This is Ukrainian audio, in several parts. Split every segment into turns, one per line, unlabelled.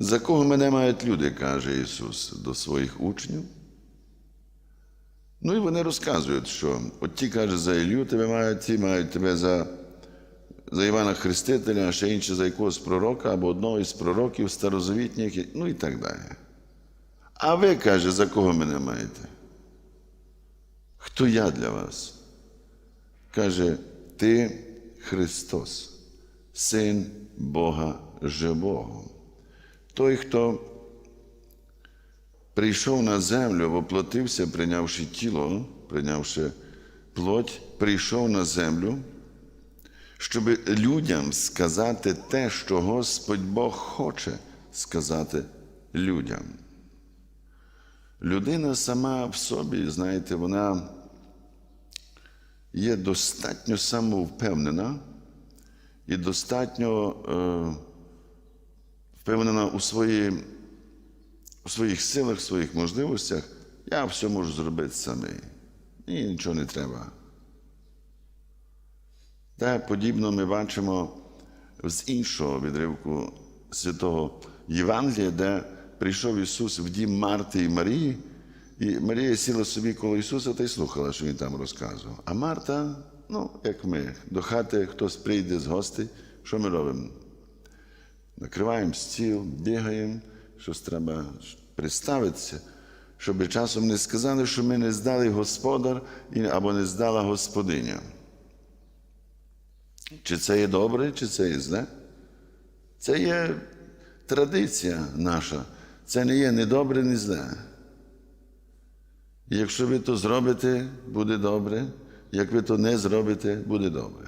За кого мене мають люди, каже Ісус до своїх учнів. Ну і вони розказують, що от ті каже, за Ілью тебе мають, ті мають тебе за, за Івана Хрестителя, а ще інші за якогось пророка або одного із пророків старозавітніх, ну і так далі. А ви, каже, за кого мене маєте? Хто я для вас? Каже, ти Христос, Син Бога Живого. Той, хто прийшов на землю, воплотився, прийнявши тіло, прийнявши плоть, прийшов на землю, щоб людям сказати те, що Господь Бог хоче сказати людям. Людина сама в собі, знаєте, вона є достатньо самовпевнена і достатньо е, впевнена у, свої, у своїх силах, своїх можливостях. Я все можу зробити самий. Мені нічого не треба. Те подібно ми бачимо з іншого відривку святого Євангелія, де прийшов Ісус в дім Марти і Марії, і Марія сіла собі коло Ісуса та й слухала, що Він там розказував. А Марта, ну, як ми, до хати хтось прийде з гостей, що ми робимо? Накриваємо стіл, бігаємо, щось треба представитися, щоб часом не сказали, що ми не здали господар або не здала господиня. Чи це є добре, чи це є зле? Це є традиція наша. Це не є ні добре, ні зле. І якщо ви то зробите, буде добре. Як ви то не зробите, буде добре.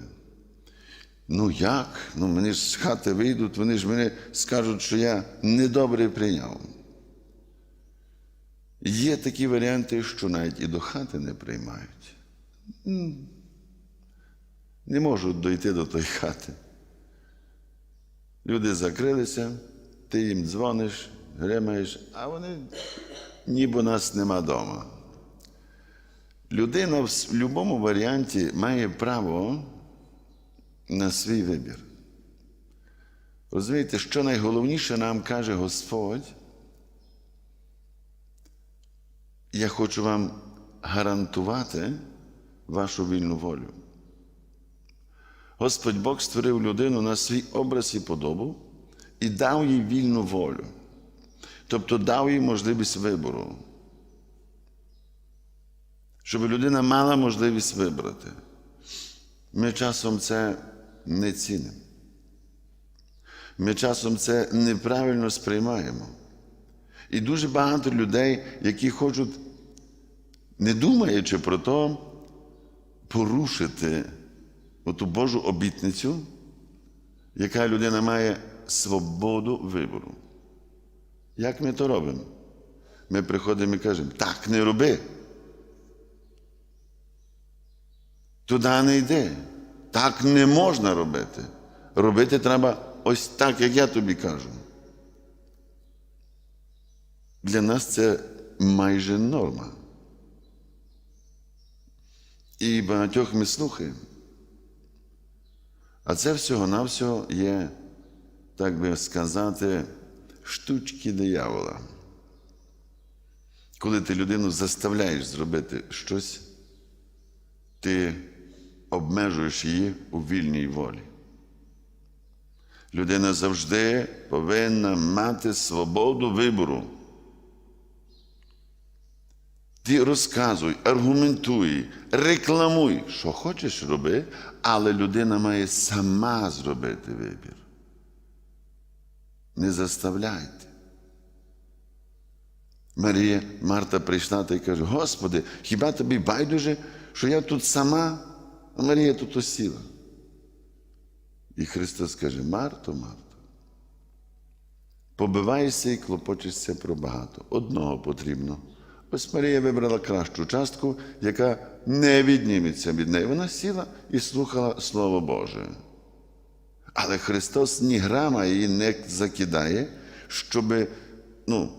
Ну як? Ну мені ж з хати вийдуть, вони ж мене скажуть, що я недобре прийняв. Є такі варіанти, що навіть і до хати не приймають. Не можуть дойти до тої хати. Люди закрилися, ти їм дзвониш, гримаєш, а вони ніби нас нема вдома. Людина в будь-якому варіанті має право на свій вибір. Розумієте, що найголовніше нам каже Господь, я хочу вам гарантувати вашу вільну волю. Господь Бог створив людину на свій образ і подобу і дав їй вільну волю. Тобто дав їй можливість вибору. Щоб людина мала можливість вибрати. Ми часом це не цінимо. Ми часом це неправильно сприймаємо. І дуже багато людей, які хочуть, не думаючи про то, порушити оту Божу обітницю, яка людина має свободу вибору. Як ми то робимо? Ми приходимо і кажемо, так не роби. Туди не йди. Так не можна робити. Робити треба ось так, як я тобі кажу. Для нас це майже норма. І багатьох ми слухаємо. А це всього-навсього є, так би сказати, штучки диявола. Коли ти людину заставляєш зробити щось, ти обмежуєш її у вільній волі. Людина завжди повинна мати свободу вибору. Ти розказуй, аргументуй, рекламуй, що хочеш роби, але людина має сама зробити вибір. Не заставляйте. Марія, Марта прийшла та й каже: Господи, хіба тобі байдуже, що я тут сама, а Марія тут осіла? І Христос каже: Марто, Марто, побиваєшся і клопочешся про багато. Одного потрібно. Ось Марія вибрала кращу частку, яка не відніметься від неї. Вона сіла і слухала Слово Боже. Але Христос ні грама її не закидає, щоб, ну,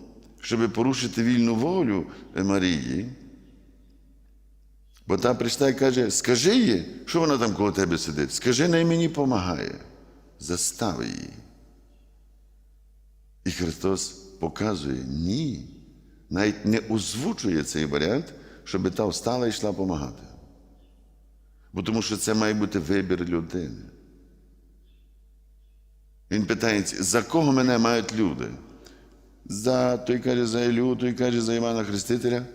порушити вільну волю Марії. Бо та прийшла і каже: скажи їй, що вона там коло тебе сидить, скажи, най мені помагає. Застави її. І Христос показує ні. Навіть не озвучує цей варіант, щоб та встала і йшла допомагати. Бо тому що це має бути вибір людини. Він питається, за кого мене мають люди? За той каже за Ілю, той каже за Івана Хрестителя.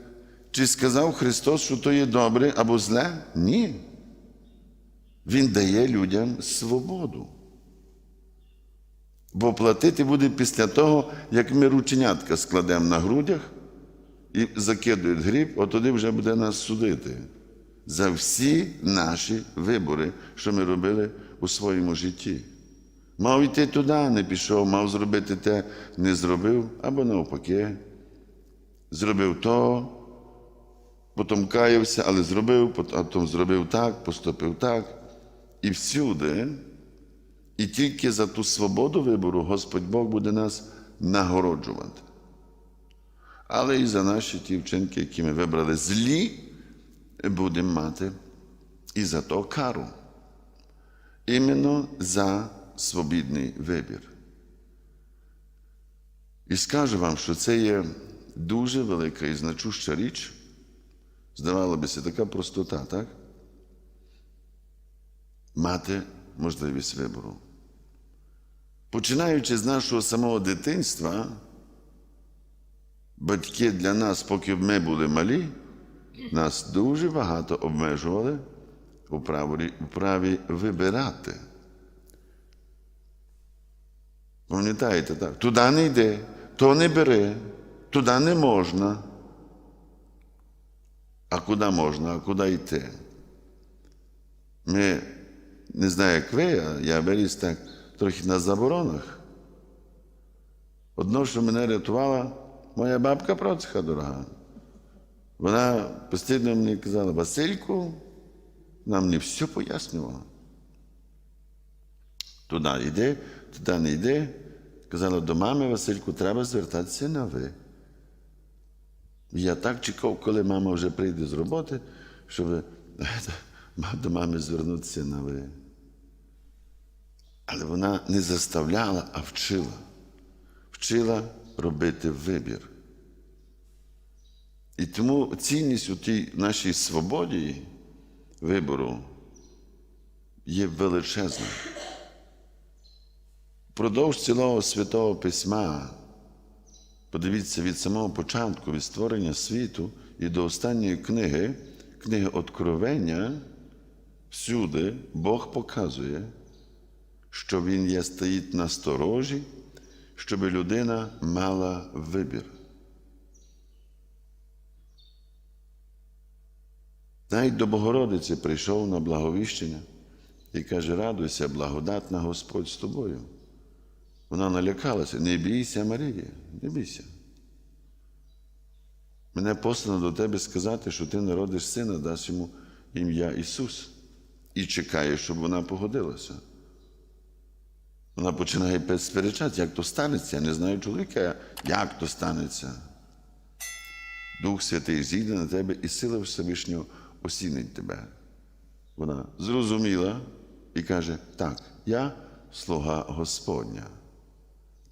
Чи сказав Христос, що то є добре або зле? Ні. Він дає людям свободу. Бо платити буде після того, як ми рученятка складемо на грудях і закидують гріб, от тоді вже буде нас судити за всі наші вибори, що ми робили у своєму житті. Мав йти туди, не пішов, мав зробити те, не зробив, або навпаки. Зробив то, потім каявся, але зробив, потім зробив так, поступив так. І всюди, і тільки за ту свободу вибору Господь Бог буде нас нагороджувати. Але і за наші ті вчинки, які ми вибрали злі, будемо мати і за то кару. Іменно за свобідний вибір. І скажу вам, що це є дуже велика і значуща річ. Здавалося б, така простота, так? Мати можливість вибору. Починаючи з нашого самого дитинства, батьки для нас, поки ми були малі, нас дуже багато обмежували у праві, у праві вибирати. Пам'ятаєте, так? Туди не йди, то не бери, туди не можна. А куди можна, а куди йти? Ми, не знаю, як ви, а я виріс так трохи на заборонах. Одно, що мене рятувала моя бабка Процька дорога. Вона постійно мені казала, Васильку, вона мені все пояснювала. Туди йди, туди не йди. Казала, до мами Васильку, треба звертатися на ви. Я так чекав, коли мама вже прийде з роботи, щоб до мами звернутися на ви. Але вона не заставляла, а вчила. Вчила робити вибір. І тому цінність у тій нашій свободі вибору є величезна. Продовж цілого святого письма, подивіться від самого початку, від створення світу і до останньої книги, книги Откровення, всюди Бог показує, що Він є стоїть на сторожі, щоб людина мала вибір. Навіть до Богородиці прийшов на благовіщення і каже: радуйся, благодатна Господь з тобою. Вона налякалася, не бійся, Марія, не бійся. Мене послано до тебе сказати, що ти народиш сина, дасть йому ім'я Ісус. І чекає, щоб вона погодилася. Вона починає сперечатися, як то станеться. Я не знаю чоловіка, як то станеться. Дух Святий зійде на тебе і сила Всевишнього осінить тебе. Вона зрозуміла і каже: так, я слуга Господня.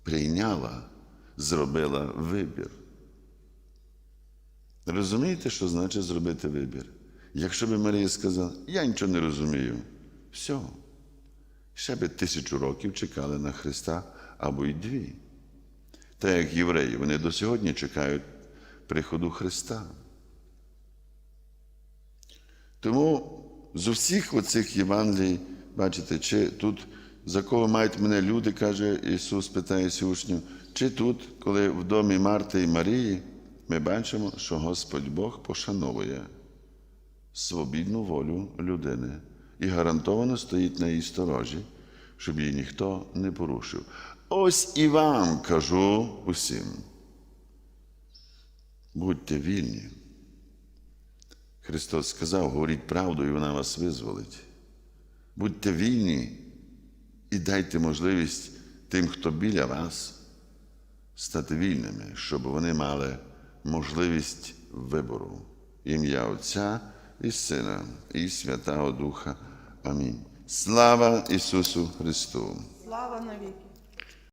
Прийняла, зробила вибір. Розумієте, що значить зробити вибір? Якщо би Марія сказала, я нічого не розумію, все. Ще би тисячу років чекали на Христа або й дві. Та як євреї, вони до сьогодні чекають приходу Христа. Тому з усіх оцих Євангелій, бачите, чи тут за кого мають мене люди, каже Ісус, питається учнів, чи тут, коли в домі Марти і Марії, ми бачимо, що Господь Бог пошановує свобідну волю людини і гарантовано стоїть на її сторожі, щоб її ніхто не порушив. Ось і вам кажу усім. Будьте вільні. Христос сказав, говоріть правду, і вона вас визволить. Будьте вільні і дайте можливість тим, хто біля вас, стати вільними, щоб вони мали можливість вибору. Ім'я Отця і Сина, і Святого Духа. Амінь. Слава Ісусу Христу!
Слава навіки!